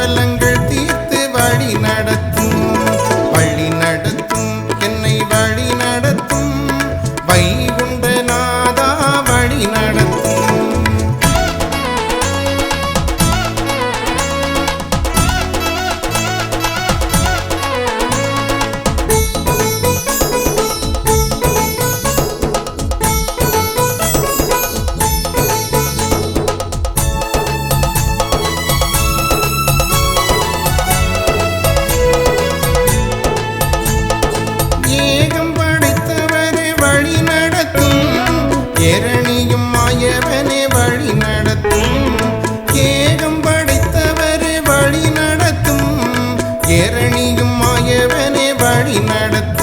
Ireland மாயவனே வழி நடத்த